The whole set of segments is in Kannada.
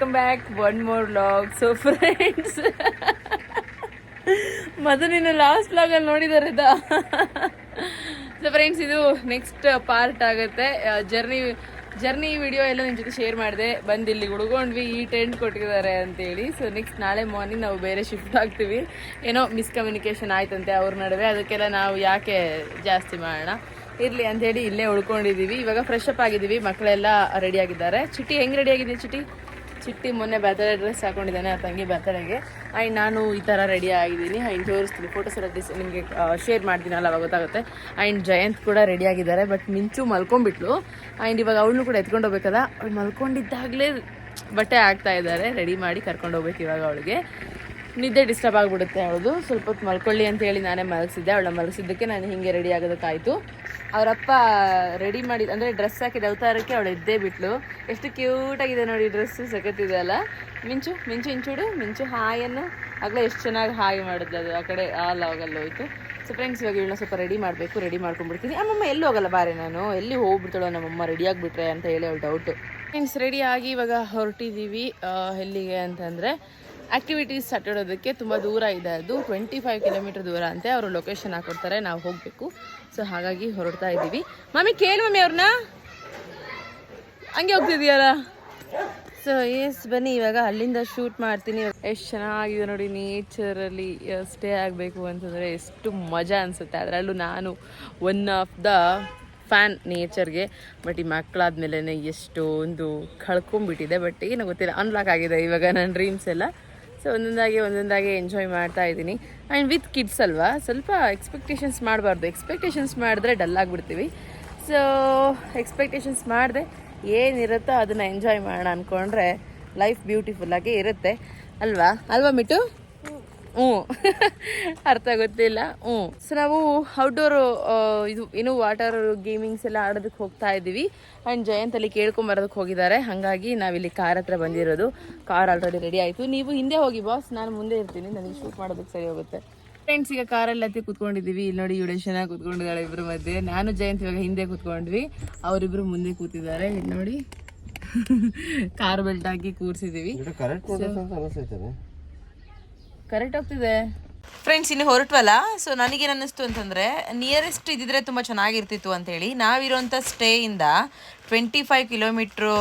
Welcome back one more vlog so friends ಮತ್ತೆ ನಿನ್ನ ಲಾಸ್ಟ್ ಲಾಗಲ್ಲಿ ನೋಡಿದಾರೆ ಸೊ ಫ್ರೆಂಡ್ಸ್ ಇದು ನೆಕ್ಸ್ಟ್ ಪಾರ್ಟ್ ಆಗುತ್ತೆ. ಜರ್ನಿ ಜರ್ನಿ ವಿಡಿಯೋ ಎಲ್ಲ ನಿಮ್ಮ ಜೊತೆ ಶೇರ್ ಮಾಡಿದೆ. ಬಂದು ಇಲ್ಲಿ ಉಳ್ಕೊಂಡ್ವಿ ಈ ಟೆಂಟ್ ಕೊಟ್ಟಿದ್ದಾರೆ ಅಂತೇಳಿ. ಸೊ ನೆಕ್ಸ್ಟ್ ನಾಳೆ ಮಾರ್ನಿಂಗ್ ನಾವು ಬೇರೆ ಶಿಫ್ಟ್ ಆಗ್ತೀವಿ. ಏನೋ ಮಿಸ್ಕಮ್ಯುನಿಕೇಶನ್ ಆಯ್ತಂತೆ ಅವ್ರ ನಡುವೆ. ಅದಕ್ಕೆಲ್ಲ ನಾವು ಯಾಕೆ ಜಾಸ್ತಿ ಮಾಡೋಣ? ಇರಲಿ ಅಂತೇಳಿ ಇಲ್ಲೇ ಉಳ್ಕೊಂಡಿದ್ದೀವಿ ಇವಾಗ ಫ್ರೆಶ್ ಅಪ್ ಆಗಿದ್ದೀವಿ ಮಕ್ಕಳೆಲ್ಲ ರೆಡಿ ಆಗಿದ್ದಾರೆ. ಚಿಟ್ಟಿ, ಹೆಂಗೆ ರೆಡಿ ಆಗಿದೆ ಚಿಟ್ಟಿ ಮೊನ್ನೆ ಬರ್ತಡೇ ಡ್ರೆಸ್ ಹಾಕೊಂಡಿದ್ದಾನೆ ಆ ತಂಗಿ ಬರ್ತಡೇಗೆ ಆ್ಯಂಡ್ ನಾನು ಈ ಥರ ರೆಡಿ ಆಗಿದ್ದೀನಿ. ಆ್ಯಂಡ್ ತೋರಿಸ್ತೀನಿ. ಫೋಟೋಸ್ ಎಲ್ಲ ಡಿಸ್ ನಿಮಗೆ ಶೇರ್ ಮಾಡ್ತೀನಲ್ಲ ಅವಾಗ ಗೊತ್ತಾಗುತ್ತೆ. ಆ್ಯಂಡ್ ಜಯಂತ್ ಕೂಡ ರೆಡಿ ಆಗಿದ್ದಾರೆ ಬಟ್ ಮಿಂಚು ಮಲ್ಕೊಂಡ್ಬಿಟ್ಲು. ಆ್ಯಂಡ್ ಇವಾಗ ಅವಳನ್ನು ಕೂಡ ಎತ್ಕೊಂಡು ಹೋಗ್ಬೇಕಲ್ಲ ಅವಳು ಮಲ್ಕೊಂಡಿದ್ದಾಗಲೇ ಬಟ್ಟೆ ಹಾಕ್ತಾ ಇದ್ದಾರೆ. ರೆಡಿ ಮಾಡಿ ಕರ್ಕೊಂಡು ಹೋಗ್ಬೇಕು ಇವಾಗ ಅವಳಿಗೆ. ನಿದ್ದೆ ಡಿಸ್ಟರ್ಬ್ ಆಗಿಬಿಡುತ್ತೆ ಅವಳದು. ಸ್ವಲ್ಪ ಹೊತ್ತು ಮಲ್ಕೊಳ್ಳಿ ಅಂತ ಹೇಳಿ ನಾನೇ ಮಲಗಿಸಿದ್ದೆ. ಅವಳ ಮಲಗಿಸಿದ್ದಕ್ಕೆ ನಾನು ಹಿಂಗೆ ರೆಡಿ ಆಗೋದಕ್ಕಾಯಿತು. ಅವರಪ್ಪ ರೆಡಿ ಮಾಡಿ, ಅಂದರೆ ಡ್ರೆಸ್ ಹಾಕಿದ ಅವತಾರಕ್ಕೆ ಅವಳು ಎದ್ದೇ ಬಿಟ್ಲು. ಎಷ್ಟು ಕ್ಯೂಟ್ ಆಗಿದೆ ನೋಡಿ ಡ್ರೆಸ್ಸು ಸಖತ್ತಿದೆ ಅಲ್ಲ. ಮಿಂಚು ಮಿಂಚು ಇಂಚುಡು ಮಿಂಚು ಹಾಯನ್ನು ಆಗಲೇ ಎಷ್ಟು ಚೆನ್ನಾಗಿ ಹಾಯ್ ಮಾಡಿದ್ಲು ಅದು. ಆ ಕಡೆ ಆಲ್ ಲಾಗಲ್ಲಿ ಹೋಯ್ತು. ಸೊ ಫ್ರೆಂಡ್ಸ್ ಇವಾಗ ಇವಳನ್ನ ಸ್ವಲ್ಪ ರೆಡಿ ಮಾಡಬೇಕು ರೆಡಿ ಮಾಡ್ಕೊಂಡ್ಬಿಡ್ತೀನಿ. ಅಮ್ಮಮ್ಮ ಎಲ್ಲಿ ಹೋಗಲ್ಲ ಬಾರೆ ನಾನು. ಎಲ್ಲಿ ಹೋಗ್ಬಿಡ್ತಾಳೋ ನಮ್ಮಮ್ಮ ರೆಡಿ ಆಗಿಬಿಟ್ರೆ ಅಂತ ಹೇಳಿ ಅವಳು ಡೌಟು ಫ್ರೆಂಡ್ಸ್ ರೆಡಿ ಆಗಿ ಇವಾಗ ಹೊರಟಿದ್ದೀವಿ ಎಲ್ಲಿಗೆ ಅಂತಂದರೆ ಆ್ಯಕ್ಟಿವಿಟೀಸ್ ಇಡೋದಕ್ಕೆ ತುಂಬ ದೂರ ಇದೆ ಅದು. ಟ್ವೆಂಟಿ ಫೈವ್ ಕಿಲೋಮೀಟರ್ ದೂರ ಅಂತೆ ಅವರು ಲೊಕೇಶನ್ ಹಾಕೊಡ್ತಾರೆ, ನಾವು ಹೋಗಬೇಕು. ಸೊ ಹಾಗಾಗಿ ಹೊರಡ್ತಾ ಇದ್ದೀವಿ. ಮಮ್ಮಿ ಕೇಳಿ ಮಮ್ಮಿ ಅವ್ರನ್ನ ಹಂಗೆ ಹೋಗ್ತಿದೀಯಲ್ಲ ಸೊ ಎಸ್ ಬನ್ನಿ, ಇವಾಗ ಅಲ್ಲಿಂದ ಶೂಟ್ ಮಾಡ್ತೀನಿ. ಎಷ್ಟು ಚೆನ್ನಾಗಿದೆ ನೋಡಿ ನೇಚರಲ್ಲಿ ಸ್ಟೇ ಆಗಬೇಕು ಅಂತಂದರೆ ಎಷ್ಟು ಮಜಾ ಅನಿಸುತ್ತೆ. ಅದರಲ್ಲೂ ನಾನು ಒನ್ ಆಫ್ ದ ಫ್ಯಾನ್ ನೇಚರ್ಗೆ ಬಟ್ ಈ ಮಕ್ಕಳಾದ್ಮೇಲೆ ಎಷ್ಟೊಂದು ಕಳ್ಕೊಂಬಿಟ್ಟಿದೆ ಬಟ್ ಏನೋ ಗೊತ್ತಿಲ್ಲ ಅನ್ಲಾಕ್ ಆಗಿದೆ ಇವಾಗ ನನ್ನ ಡ್ರೀಮ್ಸ್ ಎಲ್ಲ. ಸೊ ಒಂದೊಂದಾಗಿ ಒಂದೊಂದಾಗಿ ಎಂಜಾಯ್ ಮಾಡ್ತಾ ಇದ್ದೀನಿ. ಆ್ಯಂಡ್ ವಿತ್ ಕಿಡ್ಸ್ ಅಲ್ವಾ? ಸ್ವಲ್ಪ ಎಕ್ಸ್ಪೆಕ್ಟೇಷನ್ಸ್ ಮಾಡಬಾರ್ದು. ಎಕ್ಸ್ಪೆಕ್ಟೇಷನ್ಸ್ ಮಾಡಿದ್ರೆ ಡಲ್ ಆಗಿಬಿಡ್ತೀವಿ. ಸೊ ಎಕ್ಸ್ಪೆಕ್ಟೇಷನ್ಸ್ ಮಾಡಿದೆ, ಏನಿರುತ್ತೋ ಅದನ್ನು ಎಂಜಾಯ್ ಮಾಡೋಣ ಅಂದ್ಕೊಂಡ್ರೆ ಲೈಫ್ ಬ್ಯೂಟಿಫುಲ್ಲಾಗಿ ಇರುತ್ತೆ. ಅಲ್ವಾ? ಅಲ್ವಾ ಮಿಟ್ಟು ಹ್ಞೂ. ಅರ್ಥ ಗೊತ್ತಿಲ್ಲ. ಹ್ಞೂ. ಸೊ ನಾವು ಔಟ್ಡೋರ್ ಇದು ಏನು ವಾಟರ್ ಗೇಮಿಂಗ್ಸ್ ಎಲ್ಲ ಆಡೋದಕ್ಕೆ ಹೋಗ್ತಾ ಇದ್ದೀವಿ. ಆ್ಯಂಡ್ ಜಯಂತಲ್ಲಿ ಕೇಳ್ಕೊಂಬರೋದಕ್ಕೆ ಹೋಗಿದ್ದಾರೆ. ಹಾಗಾಗಿ ನಾವಿಲ್ಲಿ ಕಾರ್ ಹತ್ರ ಬಂದಿರೋದು. ಕಾರ್ ಆಲ್ರೆಡಿ ರೆಡಿ ಆಯಿತು. ನೀವು ಹಿಂದೆ ಹೋಗಿ ಬಾಸ್ ನಾನು ಮುಂದೆ ಇರ್ತೀನಿ. ನನಗೆ ಶೂಟ್ ಮಾಡೋದಕ್ಕೆ ಸರಿ ಹೋಗುತ್ತೆ. ಫ್ರೆಂಡ್ಸ್ ಈಗ ಕಾರಲ್ಲಿ ಹತ್ತಿ ಕೂತ್ಕೊಂಡಿದ್ದೀವಿ. ಇಲ್ಲಿ ನೋಡಿ, ಇವಳು ಚೆನ್ನಾಗಿ ಕೂತ್ಕೊಂಡಿದ್ದಾಳೆ ಇಬ್ಬರ ಮಧ್ಯೆ. ನಾನು ಜಯಂತ್ ಇವಾಗ ಹಿಂದೆ ಕೂತ್ಕೊಂಡ್ವಿ. ಅವರಿಬ್ರು ಮುಂದೆ ಕೂತಿದ್ದಾರೆ. ಇಲ್ಲಿ ನೋಡಿ. ಕಾರ್ ಬೆಲ್ಟ್ ಹಾಕಿ ಕೂರಿಸಿದ್ದೀವಿ. ಕರೆಕ್ಟ್ ಹೋಗ್ತಿದೆ ಫ್ರೆಂಡ್ಸ್ ಇನ್ನು ಹೊರಟ್ವಲ್ಲ? ಸೊ ನನಗೇನು ಅನ್ನಿಸ್ತು ಅಂತಂದರೆ ನಿಯರೆಸ್ಟ್ ಇದ್ದಿದ್ರೆ ತುಂಬ ಚೆನ್ನಾಗಿರ್ತಿತ್ತು ಅಂತೇಳಿ ನಾವಿರೋಂಥ ಸ್ಟೇಯಿಂದ ಟ್ವೆಂಟಿ ಫೈವ್ ಕಿಲೋಮೀಟ್ರು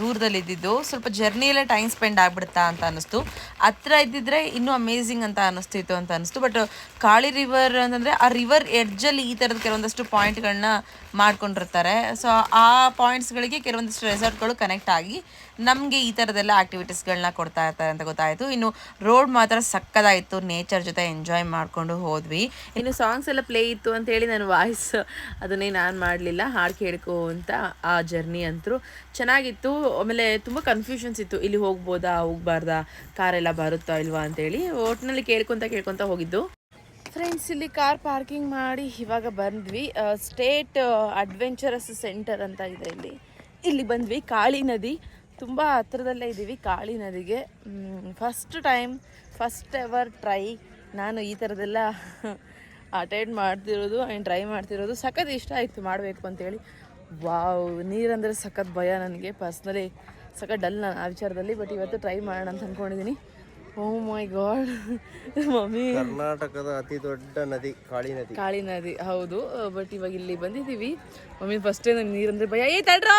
ದೂರದಲ್ಲಿ ಇದ್ದಿದ್ದು ಸ್ವಲ್ಪ ಜರ್ನಿಯಲ್ಲೇ ಟೈಮ್ ಸ್ಪೆಂಡ್ ಆಗ್ಬಿಡುತ್ತಾ ಅಂತ ಅನ್ನಿಸ್ತು. ಹತ್ರ ಇದ್ದಿದ್ರೆ ಇನ್ನೂ ಅಮೇಝಿಂಗ್ ಅಂತ ಅನ್ನಿಸ್ತಿತ್ತು ಅಂತ ಅನ್ನಿಸ್ತು. ಬಟ್ ಕಾಳಿ ರಿವರ್ ಅಂತಂದರೆ, ಆ ರಿವರ್ ಎಡ್ಜಲ್ಲಿ ಈ ಥರದ ಕೆಲವೊಂದಷ್ಟು ಪಾಯಿಂಟ್ಗಳನ್ನ ಮಾಡ್ಕೊಂಡಿರ್ತಾರೆ. ಸೊ ಆ ಪಾಯಿಂಟ್ಸ್ಗಳಿಗೆ ಕೆಲವೊಂದಷ್ಟು ರೆಸಾರ್ಟ್ಗಳು ಕನೆಕ್ಟ್ ಆಗಿ ನಮಗೆ ಈ ಥರದೆಲ್ಲ ಆ್ಯಕ್ಟಿವಿಟೀಸ್ಗಳನ್ನ ಕೊಡ್ತಾ ಇರ್ತಾರೆ ಅಂತ ಗೊತ್ತಾಯಿತು. ಇನ್ನು ರೋಡ್ ಮಾತ್ರ ಸಕ್ಕದಾಯಿತು ನೇಚರ್ ಜೊತೆ ಎಂಜಾಯ್ ಮಾಡಿಕೊಂಡು ಹೋದ್ವಿ. ಇನ್ನು ಸಾಂಗ್ಸ್ ಎಲ್ಲ ಪ್ಲೇ ಇತ್ತು ಅಂತೇಳಿ ನಾನು ವಾಯ್ಸ್ ಅದನ್ನೇ ನಾನು ಮಾಡಲಿಲ್ಲ. ಹಾಡು ಕೇಳ್ಕೋ ಅಂತ ಆ ಜರ್ನಿ ಅಂತೂ ಚೆನ್ನಾಗಿತ್ತು. ಆಮೇಲೆ ತುಂಬ ಕನ್ಫ್ಯೂಷನ್ಸ್ ಇತ್ತು. ಇಲ್ಲಿ ಹೋಗ್ಬೋದಾ ಹೋಗ್ಬಾರ್ದಾ ಕಾರೆಲ್ಲ ಬರುತ್ತಾ ಇಲ್ವಾ ಅಂತೇಳಿ ಒಟ್ಟಿನಲ್ಲಿ ಕೇಳ್ಕೊತ ಕೇಳ್ಕೊತ ಹೋಗಿದ್ದು. ಫ್ರೆಂಡ್ಸ್ ಇಲ್ಲಿ ಕಾರ್ ಪಾರ್ಕಿಂಗ್ ಮಾಡಿ ಇವಾಗ ಬಂದ್ವಿ. ಸ್ಟೇಟ್ ಅಡ್ವೆಂಚರಸ್ ಸೆಂಟರ್ ಅಂತ ಇದೆ ಇಲ್ಲಿ. ಇಲ್ಲಿ ಬಂದ್ವಿ. ಕಾಳಿ ನದಿ. ತುಂಬ ಹತ್ರದಲ್ಲೇ ಇದ್ದೀವಿ ಕಾಳಿ ನದಿಗೆ. First time first ever try ನಾನು ಈ ಥರದೆಲ್ಲ ಅಟೆಂಡ್ ಮಾಡ್ತಿರೋದು ಆ್ಯಂಡ್ ಟ್ರೈ ಮಾಡ್ತಿರೋದು. ಸಖತ್ ಇಷ್ಟ ಆಯಿತು ಮಾಡಬೇಕು ಅಂತೇಳಿ. ವಾವ್ ನೀರಂದರೆ ಸಖತ್ ಭಯ ನನಗೆ. ಪರ್ಸ್ನಲಿ ಸಖತ್ ಡಲ್ ನಾನು ಆ ವಿಚಾರದಲ್ಲಿ ಬಟ್ ಇವತ್ತು ಟ್ರೈ ಮಾಡೋಣ ಅಂತ ಅಂದ್ಕೊಂಡಿದ್ದೀನಿ ಓ ಮೈ ಗಾಡ್ ಮಮ್ಮಿ. ಕರ್ನಾಟಕದ ಅತಿ ದೊಡ್ಡ ನದಿ ಕಾಳಿ ನದಿ. ಕಾಳಿ ನದಿ ಹೌದು. ಬಟ್ ಇವಾಗ ಇಲ್ಲಿ ಬಂದಿದ್ದೀವಿ. ಮಮ್ಮಿ ಫಸ್ಟ್ ನನಗೆ ನೀರಂದ್ರೆ ಭಯ. ಏ ತಡ್ರ!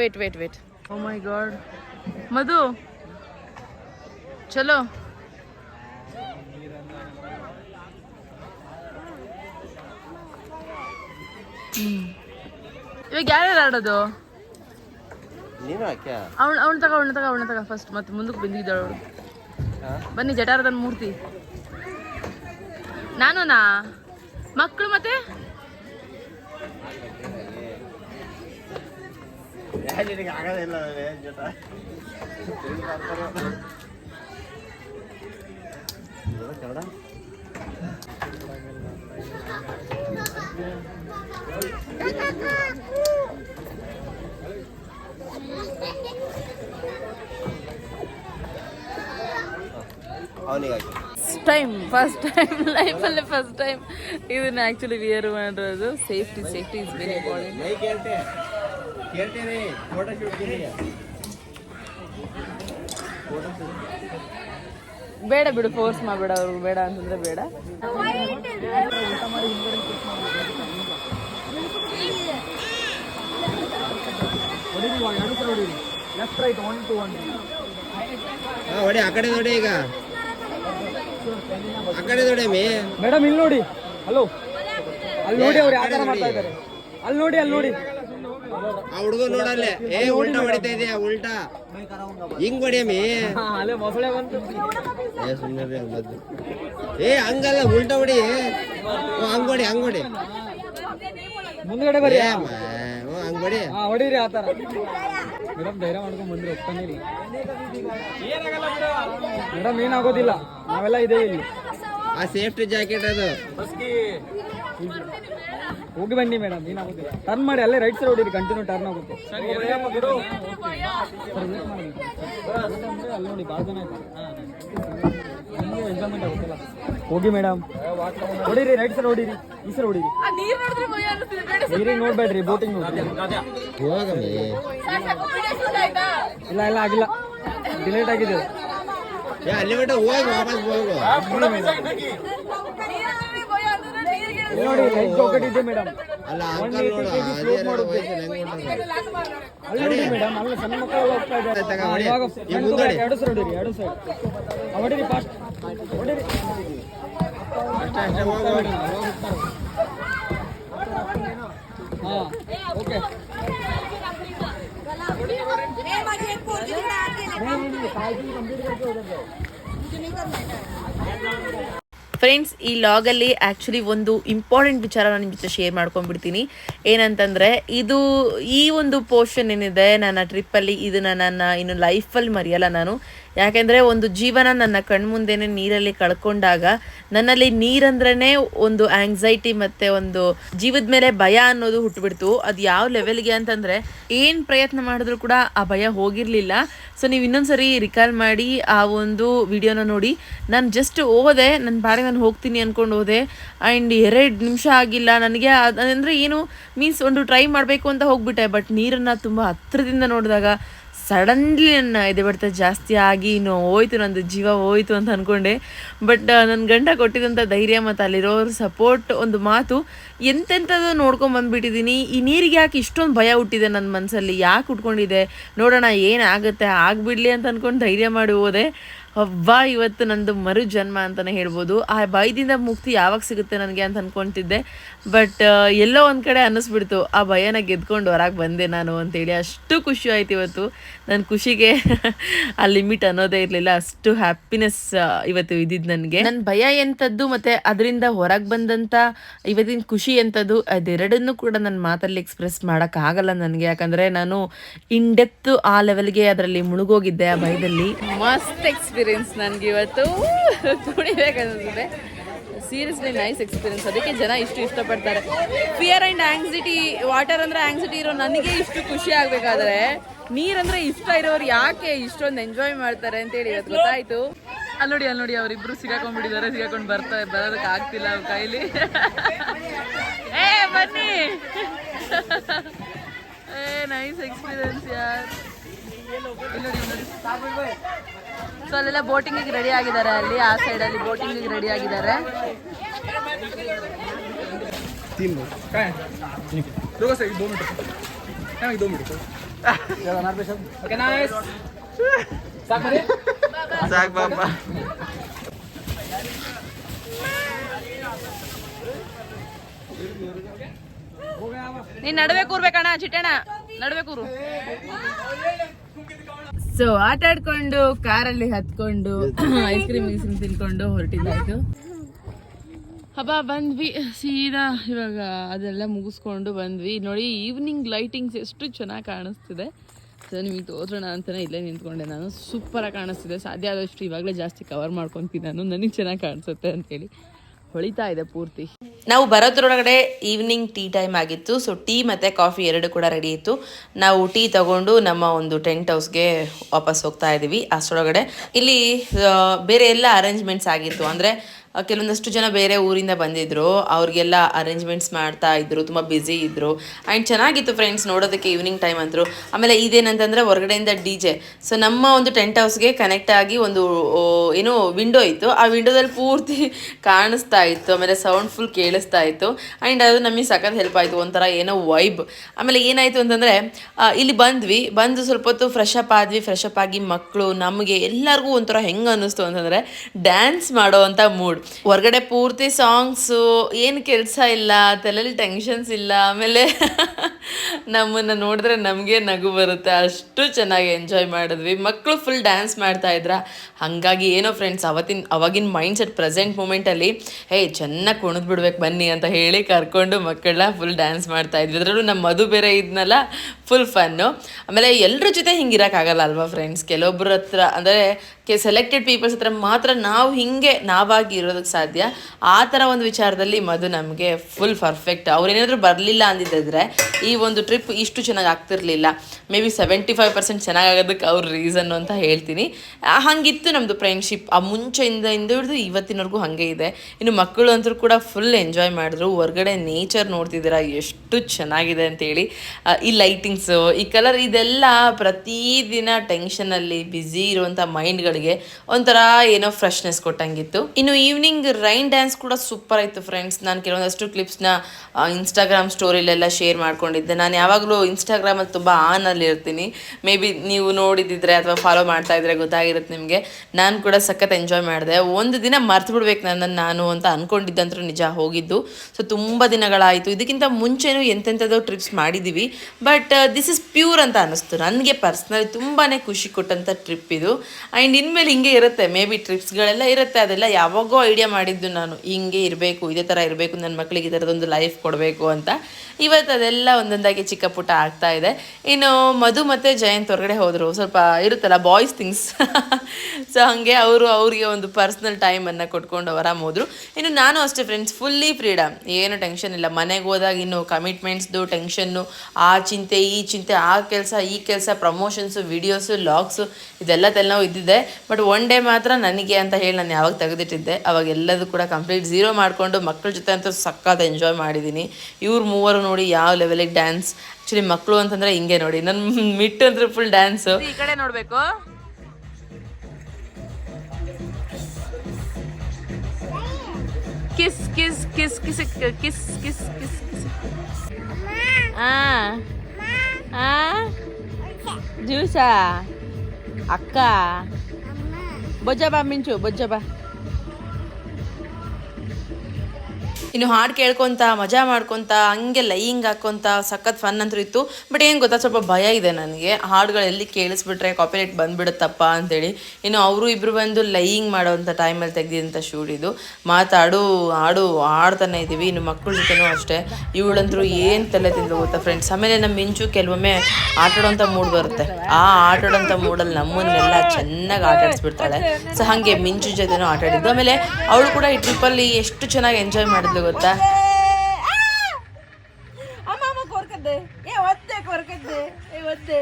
Wait wait wait oh my God Madhu ಚಲೋ. ಇವಾಗ ಯಾರ್ಯಾರು ಆಡೋದು? ನೀನು ಅವಳು ಅವಳು ತಗ ಅವಳನ್ನ ತಗ ಅವಳನ್ನ ತಗ ಫಸ್ಟ್ ಮತ್ತೆ ಮುಂದಕ್ಕೆ ಬಂದಿದ್ದಾಳು ಅವಳು. ಬನ್ನಿ ಜಟಾರದನ ಮೂರ್ತಿ. ನಾನುನಾ? ಮಕ್ಕಳು ಮತ್ತೆ? ಆಗೋದಿಲ್ಲ ಜೊತೆ ಕನ್ನಡ ಅವನಿಗೆ ಹಾಕಿ ಟೈಮ್ ಫಸ್ಟ್ ಟೈಮ್ ಲೈಫಲ್ಲೇ ಫಸ್ಟ್ ಟೈಮ್ ಇದನ್ನ ಆ್ಯಕ್ಚುಲಿ ವಿಯರ್ ಮಾಡಿರೋದು safety safety is very important ಕೇಳ್ತೀರಿ ಫೋಟೋ ಶೂಟ್ಗೆ ಬೇಡ ಬಿಡು ಫೋರ್ಸ್ ಮಾಡಬೇಡ ಅವ್ರಿಗೆ ಬೇಡ ಅಂತಂದ್ರೆ ಬೇಡ. Left right one two one ಹಾಂ ಹೊಡಿ ಆ ಕಡೆ ನೋಡಿ ಈಗ. ಆ ಕಡೆ ನೋಡಿ ಮೇಡಮ್ ಇಲ್ಲಿ ನೋಡಿ. ಹಲೋ. ಅಲ್ಲಿ ನೋಡಿ ಅವ್ರು ಯಾವ ಥರ ಮಾಡ್ತಾ ಇದ್ದಾರೆ. ಅಲ್ಲಿ ನೋಡಿ ಅಲ್ಲಿ ನೋಡಿ. ಆ ಹುಡುಗ ನೋಡಲ್ಲೇ. ಏ ಉಲ್ಟಾ ಹೊಡಿತಾ ಇದೆಯಾ ಉಲ್ಟಾ? ಹಿಂಗ್ ಹೊಡಿಯಮ್ಮಿ ಏ ಸುಮ್ಮನೆ ಮೊದ್ಲು ಏ ಹಂಗಲ್ಲ ಉಲ್ಟಾ ಹೊಡಿ. ಹಂಗ್ ಹೊಡಿ ಹಂಗ್ ಹೊಡಿ. ಮುಂದ್ಗಡೆ ಓ ಹಂಗ್ ಹೊಡಿ. ಹೊಡೀರಿ ಆತರ ಮೇಡಮ್ ಧೈರ್ಯ ಮಾಡ್ಕೊಂಡ್ ಬಂದ್ರಿ ಒಪ್ತಾನೆ ಇಲ್ಲ ಮೇಡಮ್ ಏನಾಗೋದಿಲ್ಲ. ನಾವೆಲ್ಲ ಇದೇ ಇಲ್ಲಿ. ಆ ಸೇಫ್ಟಿ ಜಾಕೆಟ್ ಅದು. ಹೋಗಿ ಬನ್ನಿ ಮೇಡಮ್ ಏನಾಗುತ್ತೆ ಟರ್ನ್ ಮಾಡಿ ಅಲ್ಲೇ ರೈಟ್ ಸೈಡ್ ಹೊಡಿರಿ ಕಂಟಿನ್ಯೂ ಟರ್ನ್ ಆಗುತ್ತೆ. ಸರ್ ಅಲ್ಲಿ ನೋಡಿ ಭಾಳ ಜನ ಎಂಜಾಯ್ಮೆಂಟ್ ಆಗುತ್ತಲ್ಲ? ಹೋಗಿ ಮೇಡಮ್. ಹೊಡಿರಿ ರೈಟ್ ಸೈಡ್ ಹೊಡಿರಿ ಈ ಸೈಡ್ ಹೊಡಿರಿ. ನೀರಿಗೆ ನೋಡ್ಬೇಡ್ರಿ ಬೋಟಿಂಗ್ ನೋಡ್ರಿ. ಇಲ್ಲ ಇಲ್ಲ ಆಗಿಲ್ಲ. ಡಿಲೇಟ್ ಆಗಿದೆ. ಅಲ್ಲಿ ಬಿಟ್ಟು ಹೋಗಿ ವಾಪಸ್ ಹೋಗು ನೀರಲ್ಲಿ ಭಯ ಅಂತಂದ್ರೆ ನೀರಿಗೆ ಇಲ್ಲಿ ನೋಡಿ ಲೈಟ್ ಜಾಕೆಟ್ ಇದೆ ಮೇಡಮ್ ಅಲ್ಲ ನೋಡಿ ಮೇಡಮ್ ಅಲ್ಲಿ ಸಣ್ಣ ಮಕ್ಕಳು ಹೋಗ್ತಾ ಇದ್ದಾರೆ. ಎರಡು ಸೈಡ್ ಹೊಡೀರಿ ಎರಡು ಸೈಡ್ ಹೊಡೀರಿ ಫಾಸ್ಟ್ उधर ಹೋಗು ಹಾ ಓಕೆ. ಫ್ರೆಂಡ್ಸ್ ಈ ಲಾಗಲ್ಲಿ ಆ್ಯಕ್ಚುಲಿ ಒಂದು ಇಂಪಾರ್ಟೆಂಟ್ ವಿಚಾರ ನಾನು ನಿಮ್ಮ ಜೊತೆ ಶೇರ್ ಮಾಡ್ಕೊಂಡ್ಬಿಡ್ತೀನಿ. ಏನಂತಂದರೆ, ಇದು ಈ ಒಂದು ಪೋರ್ಷನ್ ಏನಿದೆ, ನನ್ನ ಟ್ರಿಪ್ಪಲ್ಲಿ ಇದನ್ನು ನನ್ನ ಇನ್ನು ಲೈಫಲ್ಲಿ ಮರೆಯಲ್ಲ ನಾನು. ಯಾಕೆಂದರೆ ಒಂದು ಜೀವನ ನನ್ನ ಕಣ್ಮುಂದೇನೆ ನೀರಲ್ಲಿ ಕಳ್ಕೊಂಡಾಗ ನನ್ನಲ್ಲಿ ನೀರಂದ್ರೇ ಒಂದು ಆಂಗ್ಸೈಟಿ ಮತ್ತು ಒಂದು ಜೀವದ ಮೇಲೆ ಭಯ ಅನ್ನೋದು ಹುಟ್ಟುಬಿಡ್ತು ಅದು ಯಾವ ಲೆವೆಲ್ಗೆ ಅಂತಂದರೆ ಏನು ಪ್ರಯತ್ನ ಮಾಡಿದ್ರು ಕೂಡ ಆ ಭಯ ಹೋಗಿರಲಿಲ್ಲ. ಸೊ ನೀವು ಇನ್ನೊಂದ್ಸರಿ ರಿಕಾಲ್ ಮಾಡಿ ಆ ಒಂದು ವಿಡಿಯೋನ ನೋಡಿ. ನಾನು ಜಸ್ಟ್ ಹೋದೆ ನನ್ನ ಬಾಡಿಗೆ ನಾನು ಹೋಗ್ತೀನಿ ಅಂದ್ಕೊಂಡು ಹೋದೆ. ಆ್ಯಂಡ್ ಎರಡು ನಿಮಿಷ ಆಗಿಲ್ಲ ನನಗೆ. ಅಂದರೆ ಏನು ಮೀನ್ಸ್ ಒಂದು ಟ್ರೈ ಮಾಡಬೇಕು ಅಂತ ಹೋಗ್ಬಿಟ್ಟೆ ಬಟ್ ನೀರನ್ನು ತುಂಬ ಹತ್ತಿರದಿಂದ ನೋಡಿದಾಗ ಸಡನ್ಲಿ ನನ್ನ ಎದೆ ಬಡಿತ ಜಾಸ್ತಿ ಆಗಿ ಇನ್ನು ಹೋಯ್ತು, ನಂದು ಜೀವ ಹೋಯ್ತು ಅಂತ ಅಂದ್ಕೊಂಡೆ ಬಟ್ ನನ್ನ ಗಂಡ ಕೊಟ್ಟಿದಂಥ ಧೈರ್ಯ ಮತ್ತು ಅಲ್ಲಿರೋರು ಸಪೋರ್ಟ್ ಒಂದು ಮಾತು. ಎಂತೆಂಥದ್ದು ನೋಡ್ಕೊಂಡು ಬಂದ್ಬಿಟ್ಟಿದ್ದೀನಿ ಈ ನೀರಿಗೆ ಯಾಕೆ ಇಷ್ಟೊಂದು ಭಯ ಹುಟ್ಟಿದೆ ನನ್ನ ಮನಸ್ಸಲ್ಲಿ ಯಾಕೆ ಉಟ್ಕೊಂಡಿದೆ? ನೋಡೋಣ ಏನಾಗುತ್ತೆ? ಆಗ್ಬಿಡ್ಲಿ ಅಂತ ಅಂದ್ಕೊಂಡು ಧೈರ್ಯ ಮಾಡಿ ಹೋದೆ. ಹಬ್ಬ ಇವತ್ತು ನಂದು ಮರು ಜನ್ಮ ಅಂತಲೇ ಹೇಳ್ಬೋದು. ಆ ಭಯದಿಂದ ಮುಕ್ತಿ ಯಾವಾಗ ಸಿಗುತ್ತೆ ನನಗೆ ಅಂತ ಅಂದ್ಕೊತಿದ್ದೆ ಬಟ್ ಎಲ್ಲೋ ಒಂದು ಕಡೆ ಅನ್ನಿಸ್ಬಿಡ್ತು. ಆ ಭಯನ ಗೆದ್ಕೊಂಡು ಹೊರಗೆ ಬಂದೆ ನಾನು ಅಂತೇಳಿ ಅಷ್ಟು ಖುಷಿ ಆಯ್ತು ಇವತ್ತು. ನನ್ನ ಖುಷಿಗೆ ಆ ಲಿಮಿಟ್ ಅನ್ನೋದೇ ಇರಲಿಲ್ಲ. ಅಷ್ಟು ಹ್ಯಾಪಿನೆಸ್ ಇವತ್ತು ಇದ್ದಿದ್ದು ನನಗೆ. ನನ್ನ ಭಯ ಎಂಥದ್ದು ಮತ್ತು ಅದರಿಂದ ಹೊರಗೆ ಬಂದಂಥ ಇವತ್ತಿನ ಖುಷಿ ಎಂಥದ್ದು ಅದೆರಡನ್ನೂ ಕೂಡ ನನ್ನ ಮಾತಲ್ಲಿ ಎಕ್ಸ್ಪ್ರೆಸ್ ಮಾಡೋಕ್ಕಾಗಲ್ಲ ನನಗೆ. ಯಾಕಂದರೆ ನಾನು ಇನ್ ಡೆಪ್ತ್ ಆ ಲೆವೆಲ್ಗೆ ಅದರಲ್ಲಿ ಮುಳುಗೋಗಿದ್ದೆ ಆ ಭಯದಲ್ಲಿ. ಮಸ್ತ್ ಎಕ್ಸ್ಪೀರಿಯನ್ಸ್ ನನಗೆ ಇವತ್ತು ಕುಡಿಬೇಕನ್ನಿಸುತ್ತೆ ಸೀರಿಯಸ್ಲಿ ನೈಸ್ ಎಕ್ಸ್ಪೀರಿಯನ್ಸ್ ಅದಕ್ಕೆ ಜನ ಇಷ್ಟು ಇಷ್ಟಪಡ್ತಾರೆ. ಫಿಯರ್ ಆ್ಯಂಡ್ ಆ್ಯಂಗ್ಸಿಟಿ ವಾಟರ್ ಅಂದರೆ ಆ್ಯಂಗ್ಸಿಟಿ ಇರೋ ನನಗೆ ಇಷ್ಟು ಖುಷಿ ಆಗಬೇಕಾದ್ರೆ ನೀರಂದರೆ ಇಷ್ಟ ಇರೋರು ಯಾಕೆ ಇಷ್ಟೊಂದು ಎಂಜಾಯ್ ಮಾಡ್ತಾರೆ ಅಂತೇಳಿ ಇವತ್ತು ಗೊತ್ತಾಯಿತು. ಅಲ್ಲಿ ನೋಡಿ ಅಲ್ಲಿ ನೋಡಿ ಅವರಿಬ್ಬರು ಸಿಗಾಕೊಂಡ್ಬಿಟ್ಟಿದ್ದಾರೆ. ಸಿಗಾಕೊಂಡು ಬರ್ತಾ ಬರೋದಕ್ಕೆ ಆಗ್ತಿಲ್ಲ ಅವ್ರ ಕೈಲಿ. ಏ ಬನ್ನಿ. ಏ ನೈಸ್ ಎಕ್ಸ್ಪೀರಿಯನ್ಸ್ ಯಾರ್. ಸೊ ಅಲ್ಲೆಲ್ಲ ಬೋಟಿಂಗಿಗೆ ರೆಡಿ ಆಗಿದ್ದಾರೆ ಅಲ್ಲಿ ಆ ಸೈಡಲ್ಲಿ ಬೋಟಿಂಗಿಗೆ ರೆಡಿ ಆಗಿದ್ದಾರೆ ನೀನ್ ನಡುವೆ ಕೂರ್ಬೇಕಣ್ಣ ಚಿಟ್ಟಣ್ಣ ನಡುವೆ ಕೂರು ಸೊ ಆಟ ಆಡ್ಕೊಂಡು ಕಾರಲ್ಲಿ ಹತ್ಕೊಂಡು ಐಸ್ ಕ್ರೀಮ್ ಐಸ್ ಕ್ರೀಮ್ ತಿನ್ಕೊಂಡು ಹೊರಟಿದ್ದಾಯ್ತು. ಹಬ್ಬ ಬಂದ್ವಿ ಸೀದಾ ಇವಾಗ ಅದೆಲ್ಲ ಮುಗಿಸ್ಕೊಂಡು ಬಂದ್ವಿ. ನೋಡಿ ಈವ್ನಿಂಗ್ ಲೈಟಿಂಗ್ಸ್ ಎಷ್ಟು ಚೆನ್ನಾಗಿ ಕಾಣಿಸ್ತಿದೆ. ಸೊ ನಿಮಗೆ ತೋರಿಸೋಣ ಅಂತಲೇ ಇಲ್ಲೇ ನಿಂತ್ಕೊಂಡೆ ನಾನು. ಸೂಪರಾಗಿ ಕಾಣಿಸ್ತಿದೆ. ಸಾಧ್ಯ ಆದಷ್ಟು ಇವಾಗಲೇ ಜಾಸ್ತಿ ಕವರ್ ಮಾಡ್ಕೊತೀನಿ ನಾನು. ನನಗೆ ಚೆನ್ನಾಗಿ ಕಾಣಿಸುತ್ತೆ ಅಂತೇಳಿ. ಹೊಳಿತಾ ಇದೆ ಪೂರ್ತಿ. ನಾವು ಬರೋದ್ರೊಳಗಡೆ ಈವ್ನಿಂಗ್ ಟೀ ಟೈಮ್ ಆಗಿತ್ತು. ಸೊ ಟೀ ಮತ್ತು ಕಾಫಿ ಎರಡು ಕೂಡ ರೆಡಿ ಇತ್ತು. ನಾವು ಟೀ ತಗೊಂಡು ನಮ್ಮ ಒಂದು ಟೆಂಟ್ ಹೌಸ್ಗೆ ವಾಪಸ್ ಹೋಗ್ತಾ ಇದ್ದೀವಿ ಅಷ್ಟರೊಳಗಡೆ ಇಲ್ಲಿ ಬೇರೆ ಎಲ್ಲ ಅರೇಂಜ್ಮೆಂಟ್ಸ್ ಆಗಿತ್ತು. ಅಂದರೆ ಕೆಲವೊಂದಷ್ಟು ಜನ ಬೇರೆ ಊರಿಂದ ಬಂದಿದ್ರು. ಅವ್ರಿಗೆಲ್ಲ ಅರೇಂಜ್ಮೆಂಟ್ಸ್ ಮಾಡ್ತಾ ಇದ್ರು, ತುಂಬ ಬ್ಯುಸಿ ಇದ್ರು. ಆ್ಯಂಡ್ ಚೆನ್ನಾಗಿತ್ತು ಫ್ರೆಂಡ್ಸ್ ನೋಡೋದಕ್ಕೆ ಈವ್ನಿಂಗ್ ಟೈಮ್ ಅಂದರು. ಆಮೇಲೆ ಇದೇನಂತಂದರೆ ಹೊರಗಡೆಯಿಂದ ಡಿ ಜೆ ಸೊ ನಮ್ಮ ಒಂದು ಟೆಂಟ್ ಹೌಸ್ಗೆ ಕನೆಕ್ಟ್ ಆಗಿ ಒಂದು ಏನು ವಿಂಡೋ ಇತ್ತು. ಆ ವಿಂಡೋದಲ್ಲಿ ಪೂರ್ತಿ ಕಾಣಿಸ್ತಾ ಇತ್ತು. ಆಮೇಲೆ ಸೌಂಡ್ ಫುಲ್ ಕೇಳಿಸ್ತಾ ಇತ್ತು. ಆ್ಯಂಡ್ ಅದು ನಮಗೆ ಸಖತ್ ಹೆಲ್ಪ್ ಆಯಿತು. ಒಂಥರ ಏನೋ ವೈಬ್ ಆಮೇಲೆ ಏನಾಯಿತು ಅಂತಂದರೆ ಇಲ್ಲಿ ಬಂದ್ವಿ. ಬಂದು ಸ್ವಲ್ಪ ಹೊತ್ತು ಫ್ರೆಶ್ ಅಪ್ ಆದ್ವಿ. ಫ್ರೆಶ್ ಅಪ್ ಆಗಿ ಮಕ್ಕಳು ನಮಗೆ ಎಲ್ಲರಿಗೂ ಒಂಥರ ಹೆಂಗೆ ಅನ್ನಿಸ್ತು ಅಂತಂದರೆ ಡ್ಯಾನ್ಸ್ ಮಾಡೋ ಅಂಥ ಮೂಡ್ ಹೊರಗಡೆ ಪೂರ್ತಿ ಸಾಂಗ್ಸು, ಏನು ಕೆಲಸ ಇಲ್ಲ ತಲೆಯಲ್ಲಿ ಟೆನ್ಷನ್ಸ್ ಇಲ್ಲ, ಆಮೇಲೆ ನಮ್ಮನ್ನು ನೋಡಿದ್ರೆ ನಮಗೆ ನಗು ಬರುತ್ತೆ. ಅಷ್ಟು ಚೆನ್ನಾಗಿ ಎಂಜಾಯ್ ಮಾಡಿದ್ವಿ. ಮಕ್ಕಳು ಫುಲ್ ಡ್ಯಾನ್ಸ್ ಮಾಡ್ತಾ ಇದ್ರ. ಹಾಗಾಗಿ ಏನೋ ಫ್ರೆಂಡ್ಸ್ ಅವತ್ತಿನ, ಅವಾಗಿನ ಮೈಂಡ್ ಸೆಟ್ ಪ್ರೆಸೆಂಟ್ ಮೂಮೆಂಟಲ್ಲಿ ಹೇ, ಚೆನ್ನಾಗಿ ಕುಣಿದ್ಬಿಡ್ಬೇಕು ಬನ್ನಿ ಅಂತ ಹೇಳಿ ಕರ್ಕೊಂಡು ಮಕ್ಕಳನ್ನ ಫುಲ್ ಡ್ಯಾನ್ಸ್ ಮಾಡ್ತಾ ಇದ್ವಿ. ಅದರಲ್ಲೂ ನಮ್ಮ ಮಧು ಬೇರೆ ಇದ್ನಲ್ಲ ಫುಲ್ ಫನ್ನು ಆಮೇಲೆ ಎಲ್ಲರ ಜೊತೆ ಹಿಂಗೆ ಇರೋಕ್ಕಾಗಲ್ಲ ಅಲ್ವಾ ಫ್ರೆಂಡ್ಸ್ ಕೆಲವೊಬ್ಬರ ಹತ್ರ, ಅಂದರೆ ಕೆ ಸೆಲೆಕ್ಟೆಡ್ ಪೀಪಲ್ಸ್ ಹತ್ರ ಮಾತ್ರ ನಾವು ಹಿಂಗೆ ನಾವಾಗಿ ಇರೋದಕ್ಕೆ ಸಾಧ್ಯ. ಆ ಥರ ಒಂದು ವಿಚಾರದಲ್ಲಿ ಮಧು ನಮಗೆ ಫುಲ್ ಪರ್ಫೆಕ್ಟ್ ಅವ್ರೇನಾದರೂ ಬರಲಿಲ್ಲ ಅಂದಿದ್ದರೆ ಈ ಒಂದು ಟ್ರಿಪ್ ಇಷ್ಟು ಚೆನ್ನಾಗಿ ಆಗ್ತಿರ್ಲಿಲ್ಲ. Maybe seventy five percent ಚೆನ್ನಾಗಾಗೋದಕ್ಕೆ ಅವ್ರ ರೀಸನ್ನು ಅಂತ ಹೇಳ್ತೀನಿ. ಹಾಗಿತ್ತು ನಮ್ಮದು ಫ್ರೆಂಡ್ಶಿಪ್ ಆ ಮುಂಚೆಯಿಂದ ಇಂದ ಹಿಡಿದು ಇವತ್ತಿನವರೆಗೂ ಹಾಗೆ ಇದೆ. ಇನ್ನು ಮಕ್ಕಳು ಅಂತೂ ಕೂಡ ಫುಲ್ ಎಂಜಾಯ್ ಮಾಡಿದ್ರು. ಹೊರಗಡೆ ನೇಚರ್ ನೋಡ್ತಿದ್ದೀರಾ, ಎಷ್ಟು ಚೆನ್ನಾಗಿದೆ ಅಂತೇಳಿ. ಈ ಈ ಲೈಟಿಂಗ್ಸು ಈ ಕಲರ್ ಇದೆಲ್ಲ ಪ್ರತಿದಿನ ಟೆನ್ಷನಲ್ಲಿ ಬ್ಯುಸಿ ಇರುವಂಥ ಮೈಂಡ್ಗಳಿಗೆ ಒಂಥರ ಏನೋ ಫ್ರೆಶ್ನೆಸ್ ಕೊಟ್ಟಂಗಿತ್ತು. ಇನ್ನು ಈವ್ನಿಂಗ್ ರೈನ್ ಡ್ಯಾನ್ಸ್ ಕೂಡ ಸೂಪರ್ ಆಯಿತು ಫ್ರೆಂಡ್ಸ್ ನಾನು ಕೆಲವೊಂದಷ್ಟು ಕ್ಲಿಪ್ಸ್ನ ಇನ್ಸ್ಟಾಗ್ರಾಮ್ ಸ್ಟೋರಿಲೆಲ್ಲ ಶೇರ್ ಮಾಡ್ಕೊಂಡಿದ್ದೆ. ನಾನು ಯಾವಾಗಲೂ ಇನ್ಸ್ಟಾಗ್ರಾಮಲ್ಲಿ ತುಂಬ ಆನಲ್ಲಿ ಇರ್ತೀನಿ. ಮೇ ಬಿ ನೀವು ನೋಡಿದಿದ್ರೆ ಅಥವಾ ಫಾಲೋ ಮಾಡ್ತಾ ಇದ್ರೆ ಗೊತ್ತಾಗಿರುತ್ತೆ ನಿಮಗೆ. ನಾನು ಕೂಡ ಸಖತ್ ಎಂಜಾಯ್ ಮಾಡಿದೆ. ಒಂದು ದಿನ ಮರ್ತು ಬಿಡ್ಬೇಕು ನನ್ನನ್ನು ನಾನು ಅಂತ ಅಂದ್ಕೊಂಡಿದ್ದಂತೂ ನಿಜ ಹೋಗಿದ್ದು. ಸೊ ತುಂಬ ದಿನಗಳಾಯಿತು. ಇದಕ್ಕಿಂತ ಮುಂಚೆನೂ ಎಂತೆಂಥದ್ದೋ ಟ್ರಿಪ್ಸ್ ಮಾಡಿದ್ದೀವಿ ಬಟ್ ದಿಸ್ ಇಸ್ ಪ್ಯೂರ್ ಅಂತ ಅನ್ನಿಸ್ತು. ನನಗೆ ಪರ್ಸ್ನಲಿ ತುಂಬಾ ಖುಷಿ ಕೊಟ್ಟಂಥ ಟ್ರಿಪ್ ಇದು. ಆ್ಯಂಡ್ ಇನ್ಮೇಲೆ ಹಿಂಗೆ ಇರುತ್ತೆ ಮೇ ಬಿ ಟ್ರಿಪ್ಸ್ಗಳೆಲ್ಲ ಇರುತ್ತೆ. ಅದೆಲ್ಲ ಯಾವಾಗೋ ಐಡಿಯಾ ಮಾಡಿದ್ದು ನಾನು. ಹಿಂಗೆ ಇರಬೇಕು, ಇದೇ ಥರ ಇರಬೇಕು ನನ್ನ ಮಕ್ಕಳಿಗೆ ಈ ಥರದೊಂದು ಲೈಫ್ ಕೊಡಬೇಕು ಅಂತ. ಇವತ್ತು ಅದೆಲ್ಲ ಒಂದೊಂದಾಗಿ ಚಿಕ್ಕ ಪುಟ್ಟ ಆಗ್ತಾ ಇದೆ. ಇನ್ನು ಮಧು ಮತ್ತು ಜಯಂತ್ ಹೊರಗಡೆ ಹೋದರು. ಸ್ವಲ್ಪ ಇರುತ್ತಲ್ಲ ಬಾಯ್ಸ್ ಥಿಂಗ್ಸ್ ಸೊ ಹಾಗೆ ಅವರು ಅವರಿಗೆ ಒಂದು ಪರ್ಸ್ನಲ್ ಟೈಮನ್ನು ಕೊಟ್ಕೊಂಡು ಆರಾಮ್ ಹೋದರು. ಇನ್ನು ನಾನು ಅಷ್ಟೇ ಫ್ರೆಂಡ್ಸ್ ಫುಲ್ಲಿ ಫ್ರೀಡಮ್ ಏನು ಟೆನ್ಷನ್ ಇಲ್ಲ. ಮನೆಗೆ ಹೋದಾಗ ಇನ್ನು ಕಮಿಟ್ಮೆಂಟ್ಸ್ದು ಟೆನ್ಷನ್ನು ಆ ಚಿಂತೆ, ಈ ಚಿಂತೆ ಆ ಕೆಲಸ ಈ ಕೆಲಸ ಪ್ರಮೋಷನ್ಸು ವೀಡಿಯೋಸು ಲಾಗ್ಸು ಇದೆಲ್ಲ ತಲೆನೋವು ಇದ್ದಿದೆ. ಬಟ್ ಒನ್ ಡೇ ಮಾತ್ರ ನನಗೆ ಅಂತ ಹೇಳಿ ನಾನು ಯಾವಾಗ ತೆಗೆದಿಟ್ಟಿದ್ದೆ ಅವಾಗ ಎಲ್ಲದೂ ಕೂಡ ಕಂಪ್ಲೀಟ್ ಝೀರೋ ಮಾಡಿಕೊಂಡು ಮಕ್ಕಳ ಜೊತೆ ಅಂತೂ ಸಕ್ಕತ್ ಎಂಜಾಯ್ ಮಾಡಿದ್ದೀನಿ. ಇವ್ರು ಮೂವರು ನೋಡಿ ಯಾವ ಲೆವೆಲಿಗೆ ಡ್ಯಾನ್ಸ್ ಆ್ಯಕ್ಚುಲಿ ಮಕ್ಕಳು ಅಂತಂದರೆ ಹಿಂಗೆ ನೋಡಿ ನನ್ನ ಮಿಟ್ಟು ಅಂದ್ರೆ ಫುಲ್ ಡ್ಯಾನ್ಸು ಈ ಕಡೆ ನೋಡಬೇಕು. Kiss kiss kiss kiss kiss kiss kiss kiss ಆ Ha? Jusa. Aka. Ah? Mama. Bojaba minchu, bojaba. ಇನ್ನು ಹಾಡು ಕೇಳ್ಕೊಂತ, ಮಜಾ ಮಾಡ್ಕೊಂತ, ಹಂಗೆ ಲೈಯಿಂಗ್ ಹಾಕೊಂತ ಸಖತ್ ಫನ್ ಅಂತೂ ಇತ್ತು. ಬಟ್ ಏನು ಗೊತ್ತಾ, ಸ್ವಲ್ಪ ಭಯ ಇದೆ ನನಗೆ. ಹಾಡುಗಳು ಎಲ್ಲಿ ಕೇಳಿಸ್ಬಿಟ್ರೆ ಕಾಪಿರೈಟ್ ಬಂದ್ಬಿಡುತ್ತಪ್ಪ ಅಂತೇಳಿ. ಇನ್ನು ಅವರು ಇಬ್ಬರು ಬಂದು ಲೈಯಿಂಗ್ ಮಾಡೋವಂಥ ಟೈಮಲ್ಲಿ ತೆಗೆದಿದ್ದಂಥ ಶೂಟ್ ಇದು. ಮಾತಾಡು, ಹಾಡು, ಹಾಡ್ತಾನೆ ಇದ್ದೀವಿ. ಇನ್ನು ಮಕ್ಕಳ ಜೊತೆನೂ ಅಷ್ಟೇ. ಇವಳಂತರೂ ಏನು ತಲೆ ತಿಂದು ಗೊತ್ತಾ ಫ್ರೆಂಡ್ಸ್ ಆಮೇಲೆ ನಮ್ಮ ಮಿಂಚು ಕೆಲವೊಮ್ಮೆ ಆಟಾಡೋಂಥ ಮೂಡ್ ಬರುತ್ತೆ. ಆ ಆಟಾಡೋಂಥ ಮೂಡಲ್ಲಿ ನಮ್ಮನ್ನೆಲ್ಲ ಚೆನ್ನಾಗಿ ಆಟಾಡಿಸ್ಬಿಡ್ತಾಳೆ ಸೊ ಹಾಗೆ ಮಿಂಚು ಜೊತೆನೂ ಆಟಾಡಿದ್ದು. ಆಮೇಲೆ ಅವಳು ಕೂಡ ಈ ಟ್ರಿಪ್ಪಲ್ಲಿ ಎಷ್ಟು ಚೆನ್ನಾಗಿ ಎಂಜಾಯ್ ಮಾಡಿದ್ಲು ಗೊತ್ತಾ ಅಮ್ಮ ಅಮ್ಮ ಕೊರ್ಕದ್ದೆ ಏ ಒತ್ತೆ ಕೊರ್ಕದ್ದೆ ಏ ಒತ್ತೆ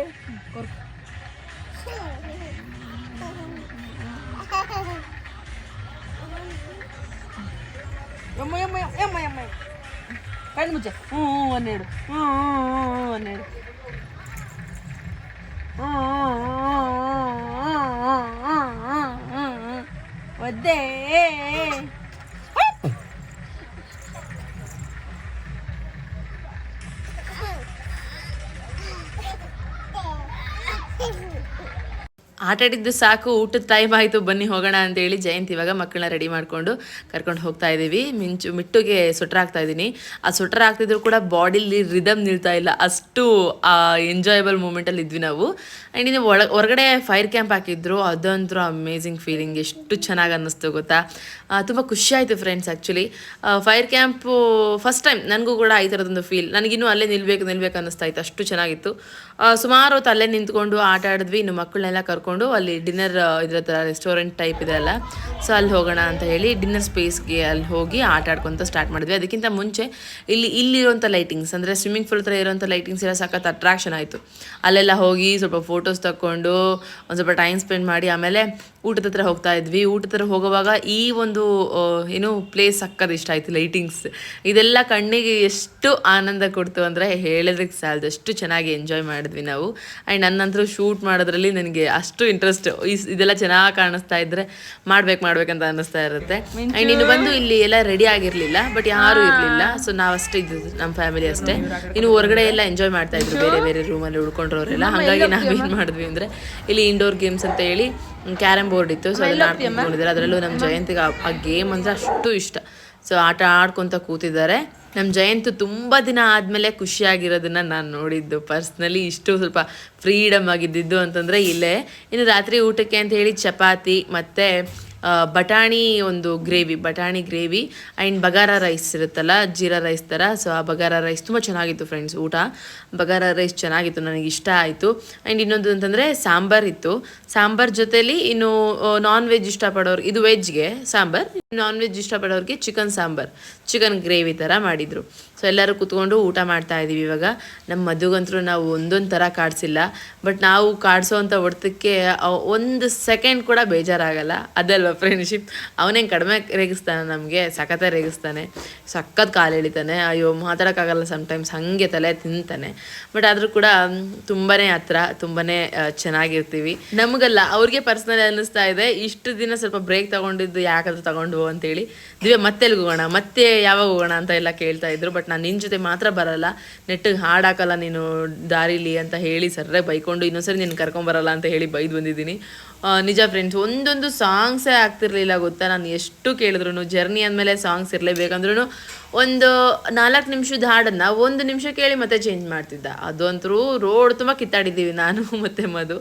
ಯಮ್ಮ ಯಮ್ಮ ಯಮ್ಮ ಯಮ್ಮ ಕಣ್ಣು ಮುಚ್ಚೆ ಹ್ಞೂ ಹ್ಞೂ ಒಂದೆರಡು ಹ್ಞೂ ಹ್ಞೂ ಹ್ಞೂ ಒಂದೆರಡು ಹ್ಞೂ ಒದ್ದೆ ಆಟ ಆಡಿದ್ದು ಸಾಕು, ಊಟದ ಟೈಮ್ ಆಯಿತು, ಬನ್ನಿ ಹೋಗೋಣ ಅಂತೇಳಿ ಜಯಂತ್ ಇವಾಗ ಮಕ್ಕಳನ್ನ ರೆಡಿ ಮಾಡಿಕೊಂಡು ಕರ್ಕೊಂಡು ಹೋಗ್ತಾ ಇದ್ದೀವಿ ಮಿಂಚು, ಮಿಟ್ಟುಗೆ ಸ್ವೆಟರ್ ಹಾಕ್ತಾ ಇದ್ದೀನಿ ಆ ಸ್ವೆಟರ್ ಹಾಕ್ತಿದ್ರು ಕೂಡ ಬಾಡಿಲಿ ರಿದಮ್ ನಿಲ್ತಾ ಇಲ್ಲ. ಅಷ್ಟು, ಆ ಎಂಜಾಯಬಲ್ ಮೂಮೆಂಟಲ್ಲಿ ಇದ್ವಿ ನಾವು. ಆ್ಯಂಡ್ ಇನ್ನು ಒಳ ಹೊರಗಡೆ ಫೈರ್ ಕ್ಯಾಂಪ್ ಹಾಕಿದ್ರು. ಅದಂತೂ ಅಮೇಝಿಂಗ್ ಫೀಲಿಂಗ್ ಎಷ್ಟು ಚೆನ್ನಾಗಿ ಅನ್ನಿಸ್ತು ಗೊತ್ತಾ? ತುಂಬ ಖುಷಿ ಆಯಿತು friends actually fire camp first time ನನಗೂ ಕೂಡ ಈ ಥರದೊಂದು ಫೀಲ್ ನನಗಿನ್ನೂ ಅಲ್ಲೇ ನಿಲ್ಬೇಕು ನಿಲ್ಬೇಕು ಅನ್ನಿಸ್ತಾ ಇತ್ತು. ಅಷ್ಟು ಚೆನ್ನಾಗಿತ್ತು. ಸುಮಾರು ಹೊತ್ತು ಅಲ್ಲೇ ನಿಂತ್ಕೊಂಡು ಆಟ ಆಡಿದ್ವಿ. ಇನ್ನು ಮಕ್ಕಳನ್ನೆಲ್ಲ ಕರ್ಕೊಂಡು ಅಲ್ಲಿ ಡಿನ್ನರ್ ಇದ್ರ ಥರ ರೆಸ್ಟೋರೆಂಟ್ ಟೈಪ್ ಇದೆ ಅಲ್ಲ. ಸೊ ಅಲ್ಲಿ ಹೋಗೋಣ ಅಂತ ಹೇಳಿ ಡಿನ್ನರ್ ಸ್ಪೇಸ್ಗೆ ಅಲ್ಲಿ ಹೋಗಿ ಆಟ ಆಡ್ಕೊತ ಸ್ಟಾರ್ಟ್ ಮಾಡಿದ್ವಿ. ಅದಕ್ಕಿಂತ ಮುಂಚೆ ಇಲ್ಲಿ ಇಲ್ಲಿರುವಂಥ ಲೈಟಿಂಗ್ಸ್ ಅಂದರೆ ಸ್ವಿಮ್ಮಿಂಗ್ ಪೂಲ್ ಹತ್ರ ಇರುವಂಥ ಲೈಟಿಂಗ್ಸ್ ಎಲ್ಲ ಸಖತ್ ಅಟ್ರಾಕ್ಷನ್ ಆಯಿತು. ಅಲ್ಲೆಲ್ಲ ಹೋಗಿ ಸ್ವಲ್ಪ ಫೋಟೋಸ್ ತಕ್ಕೊಂಡು ಒಂದು ಸ್ವಲ್ಪ ಟೈಮ್ ಸ್ಪೆಂಡ್ ಮಾಡಿ, ಆಮೇಲೆ ಊಟದ ಹತ್ರ ಹೋಗ್ತಾ ಇದ್ವಿ. ಊಟದ ಹತ್ರ ಹೋಗುವಾಗ ಈ ಒಂದು ಏನು ಪ್ಲೇಸ್ ಸಕ್ಕದ ಇಷ್ಟ ಆಯ್ತು ಲೈಟಿಂಗ್ಸ್ ಇದೆಲ್ಲ ಕಣ್ಣಿಗೆ ಎಷ್ಟು ಆನಂದ ಕೊಡ್ತು ಅಂದ್ರೆ ಹೇಳೋದಕ್ಕೆ ಸಾಲದು. ಅಷ್ಟು ಚೆನ್ನಾಗಿ ಎಂಜಾಯ್ ಮಾಡಿದ್ವಿ ನಾವು. ಆ್ಯಂಡ್ ನನ್ನಂತರ ಶೂಟ್ ಮಾಡೋದ್ರಲ್ಲಿ ನನಗೆ ಅಷ್ಟು ಇಂಟ್ರೆಸ್ಟ್ ಇದೆಲ್ಲ ಚೆನ್ನಾಗಿ ಕಾಣಿಸ್ತಾ ಇದ್ರೆ ಮಾಡ್ಬೇಕು ಮಾಡ್ಬೇಕಂತ ಅನ್ನಿಸ್ತಾ ಇರುತ್ತೆ. ಆ್ಯಂಡ್ ಇನ್ನು ಬಂದು ಇಲ್ಲಿ ಎಲ್ಲ ರೆಡಿ ಆಗಿರಲಿಲ್ಲ ಬಟ್ ಯಾರು ಇರಲಿಲ್ಲ. ಸೊ ನಾವಷ್ಟೇ ಅಷ್ಟೇ ಇದ್ದು ನಮ್ಮ ಫ್ಯಾಮಿಲಿ ಅಷ್ಟೇ. ಇನ್ನು ಹೊರಗಡೆ ಎಲ್ಲ ಎಂಜಾಯ್ ಮಾಡ್ತಾ ಇದ್ರು. ಬೇರೆ ಬೇರೆ ರೂಮಲ್ಲಿ ಉಳ್ಕೊಂಡ್ರವ್ರೆಲ್ಲ. ಹಾಗಾಗಿ ನಾವೇನು ಮಾಡಿದ್ವಿ ಅಂದರೆ ಇಲ್ಲಿ ಇಂಡೋರ್ ಗೇಮ್ಸ್ ಅಂತ ಹೇಳಿ ಕ್ಯಾರಮ್ ಬೋರ್ಡ್ ಇತ್ತು ಸೊ ಅದನ್ನ ಆಡ್ಕೊಂಡಿದ್ದಾರೆ ಅದರಲ್ಲೂ ನಮ್ಮ ಜಯಂತಿಗೆ ಆ- ಗೇಮ್ ಅಂದರೆ ಅಷ್ಟು ಇಷ್ಟ. ಸೊ ಆಟ ಆಡ್ಕೊತ ಕೂತಿದ್ದಾರೆ. ನಮ್ಮ ಜಯಂತು ತುಂಬ ದಿನ ಆದಮೇಲೆ ಖುಷಿಯಾಗಿರೋದನ್ನ ನಾನು ನೋಡಿದ್ದು. ಪರ್ಸ್ನಲಿ ಇಷ್ಟು ಸ್ವಲ್ಪ ಫ್ರೀಡಮ್ ಆಗಿದ್ದಿದ್ದು ಅಂತಂದರೆ ಇಲ್ಲೇ. ಇನ್ನು ರಾತ್ರಿ ಊಟಕ್ಕೆ ಅಂತ ಹೇಳಿ ಚಪಾತಿ ಮತ್ತು ಬಟಾಣಿ ಒಂದು ಗ್ರೇವಿ, ಬಟಾಣಿ ಗ್ರೇವಿ ಆ್ಯಂಡ್ ಬಗಾರ ರೈಸ್ ಇರುತ್ತಲ್ಲ, ಜೀರಾ ರೈಸ್ ಥರ ಸೊ ಆ ಬಗಾರ ರೈಸ್ ತುಂಬ ಚೆನ್ನಾಗಿತ್ತು ಫ್ರೆಂಡ್ಸ್ ಊಟ. ಬಗಾರ ರೈಸ್ ಚೆನ್ನಾಗಿತ್ತು, ನನಗೆ ಇಷ್ಟ ಆಯಿತು. ಆ್ಯಂಡ್ ಇನ್ನೊಂದು ಅಂತಂದರೆ ಸಾಂಬಾರ್ ಇತ್ತು. ಸಾಂಬಾರ್ ಜೊತೇಲಿ ಇನ್ನು ನಾನ್ ವೆಜ್ ಇಷ್ಟಪಡೋರು, ಇದು ವೆಜ್ಗೆ ಸಾಂಬಾರ್ ನಾನ್ ವೆಜ್ ಇಷ್ಟಪಡೋರಿಗೆ ಚಿಕನ್ ಸಾಂಬಾರ್ ಚಿಕನ್ ಗ್ರೇವಿ ಥರ ಮಾಡಿದರು. ಸೊ ಎಲ್ಲರೂ ಕೂತ್ಕೊಂಡು ಊಟ ಮಾಡ್ತಾ ಇದ್ದೀವಿ ಇವಾಗ. ನಮ್ಮ ಮದುಗಂತರೂ ನಾವು ಒಂದೊಂದು ಥರ ಕಾಡಿಸಿಲ್ಲ. ಬಟ್ ನಾವು ಕಾಡಿಸೋವಂಥ ಹೊಡ್ತಕ್ಕೆ ಒಂದು ಸೆಕೆಂಡ್ ಕೂಡ ಬೇಜಾರಾಗಲ್ಲ. ಅದಲ್ವ ಫ್ರೆಂಡ್ಶಿಪ್ ಅವನೇನು ಕಡಿಮೆ ರೇಗಿಸ್ತಾನೆ ನಮಗೆ? ಸಖತ್ತ ರೇಗಿಸ್ತಾನೆ. ಸಖತ್ ಕಾಲು ಎಳಿತಾನೆ. ಅಯ್ಯೋ, ಮಾತಾಡೋಕ್ಕಾಗಲ್ಲ ಸಮ್ಟೈಮ್ಸ್ ಹಾಗೆ ತಲೆ ತಿಂತಾನೆ. ಬಟ್ ಆದರೂ ಕೂಡ ತುಂಬಾ ಹತ್ರ ತುಂಬಾ ಚೆನ್ನಾಗಿರ್ತೀವಿ. ನಮಗಲ್ಲ, ಅವ್ರಿಗೆ ಪರ್ಸ್ನಲಿ ಅನ್ನಿಸ್ತಾ ಇದೆ. ಇಷ್ಟು ದಿನ ಸ್ವಲ್ಪ ಬ್ರೇಕ್ ತಗೊಂಡಿದ್ದು ಯಾಕಾದ್ರೂ ತಗೊಂಡು ಅಂತೇಳಿ. ದಿವ್ಯ, ಮತ್ತೆ ಹೋಗೋಣ ಮತ್ತೆ ಯಾವಾಗ ಹೋಗೋಣ ಅಂತ ಎಲ್ಲ ಕೇಳ್ತಾ ಇದ್ರು. ಬಟ್ ನಾನು ನಿನ್ನ ಜೊತೆ ಮಾತ್ರ ಬರಲ್ಲ. ನೆಟ್ಟಿಗೆ ಹಾಡಾಕಲ್ಲ ನೀನು ದಾರಿಲಿ ಅಂತ ಹೇಳಿ ಸರ್ರೆ ಬೈಕೊಂಡು ಇನ್ನೊಂದ್ಸರಿ ನೀನು ಕರ್ಕೊಂಬರಲ್ಲ ಅಂತ ಹೇಳಿ ಬೈದು ಬಂದಿದ್ದೀನಿ. ನಿಜ ಫ್ರೆಂಡ್ಸ್ ಒಂದೊಂದು ಸಾಂಗ್ಸೇ ಆಗ್ತಿರ್ಲಿಲ್ಲ ಗೊತ್ತಾ? ನಾನು ಎಷ್ಟು ಕೇಳಿದ್ರು ಜರ್ನಿ ಅಂದಮೇಲೆ ಸಾಂಗ್ಸ್ ಇರಲೇಬೇಕಂದ್ರೂ ಒಂದು ನಾಲ್ಕು ನಿಮಿಷದ ಹಾಡನ್ನು ಒಂದು ನಿಮಿಷ ಕೇಳಿ ಮತ್ತೆ ಚೇಂಜ್ ಮಾಡ್ತಿದ್ದ. ಅದಂತರೂ ರೋಡ್ ತುಂಬ ಕಿತ್ತಾಡಿದ್ದೀವಿ ನಾನು ಮತ್ತೆ ಮದು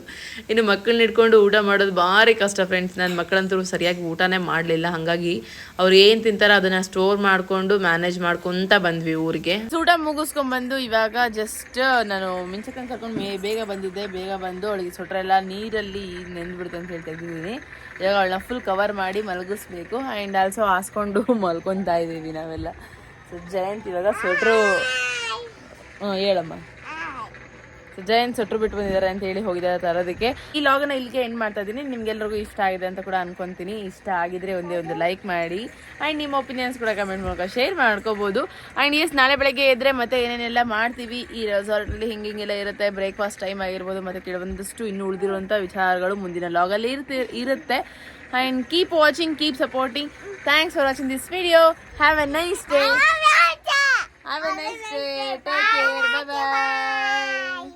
ಇನ್ನು ಮಕ್ಕಳನ್ನ ಇಟ್ಕೊಂಡು ಊಟ ಮಾಡೋದು ಭಾರಿ ಕಷ್ಟ ಫ್ರೆಂಡ್ಸ್ ನನ್ನ ಮಕ್ಕಳಂತರೂ ಸರಿಯಾಗಿ ಊಟನೇ ಮಾಡಲಿಲ್ಲ. ಹಾಗಾಗಿ ಅವ್ರು ಏನು ತಿಂತಾರೋ ಅದನ್ನು ಸ್ಟೋರ್ ಮಾಡಿಕೊಂಡು ಮ್ಯಾನೇಜ್ ಮಾಡ್ಕೊಂತ ಬಂದ್ವಿ ಊರಿಗೆ. ಊಟ ಮುಗಿಸ್ಕೊಂಡ್ಬಂದು ಇವಾಗ ಜಸ್ಟ್ ನಾನು ಮಿಂಚಕ್ಕನ್ ಕರ್ಕೊಂಡು ಬೇಗ ಬಂದಿದ್ದೆ. ಬೇಗ ಬಂದು ಅವಳಿಗೆ ಸೊಟ್ರೆಲ್ಲ ನೀರಲ್ಲಿ ಅಂತ ಹೇಳ್ತಾ ಇದ್ದೀನಿ ಇವಾಗ ಅವಳನ್ನ ಫುಲ್ ಕವರ್ ಮಾಡಿ ಮಲಗಿಸ್ಬೇಕು. ಆ್ಯಂಡ್ ಆಲ್ಸೋ ಹಾಸ್ಕೊಂಡು ಮಲ್ಕೊತಾ ಇದ್ದೀವಿ ನಾವೆಲ್ಲ. ಸೊ ಜಯಂತ್ ಇವಾಗ ಸ್ವೆಟ್ರು ಹ್ಞೂ ಹೇಳಮ್ಮ. ಜಯಂತ್ ಸೊಟ್ರು ಬಿಟ್ಟು ಬಂದಿದ್ದಾರೆ ಅಂತ ಹೇಳಿ ಹೋಗಿದ್ದಾರೆ ತರೋದಕ್ಕೆ. ಈ ಲಾಗನ ಇಲ್ಲಿಗೆ ಎಂಡ್ ಮಾಡ್ತಾ ಇದ್ದೀನಿ. ನಿಮ್ಗೆಲ್ರಿಗೂ ಇಷ್ಟ ಆಗಿದೆ ಅಂತ ಕೂಡ ಅನ್ಕೊಂತೀನಿ. ಇಷ್ಟ ಆಗಿದ್ರೆ ಒಂದೇ ಒಂದು ಲೈಕ್ ಮಾಡಿ. ಆ್ಯಂಡ್ ನಿಮ್ಮ ಒಪಿನಿಯನ್ಸ್ ಕೂಡ ಕಮೆಂಟ್ ಮೂಲಕ ಶೇರ್ ಮಾಡ್ಕೋಬಹುದು ಆ್ಯಂಡ್ ಎಸ್ ನಾಳೆ ಬೆಳಗ್ಗೆ ಇದ್ರೆ ಮತ್ತೆ ಏನೇನೆಲ್ಲ ಮಾಡ್ತೀವಿ? ಈ ರೆಸಾರ್ಟಲ್ಲಿ ಹಿಂಗೆ ಹಿಂಗೆಲ್ಲ ಇರುತ್ತೆ. ಬ್ರೇಕ್ಫಾಸ್ಟ್ ಟೈಮ್ ಆಗಿರ್ಬೋದು ಮತ್ತೆ ಕೆಲವೊಂದಷ್ಟು ಇನ್ನು ಉಳಿದಿರುವಂಥ ವಿಚಾರಗಳು ಮುಂದಿನ ಲಾಗಲ್ಲಿ ಇರುತ್ತೆ. ಇರುತ್ತೆ and keep watching keep supporting thanks for watching this video have a nice day have a nice day take care bye bye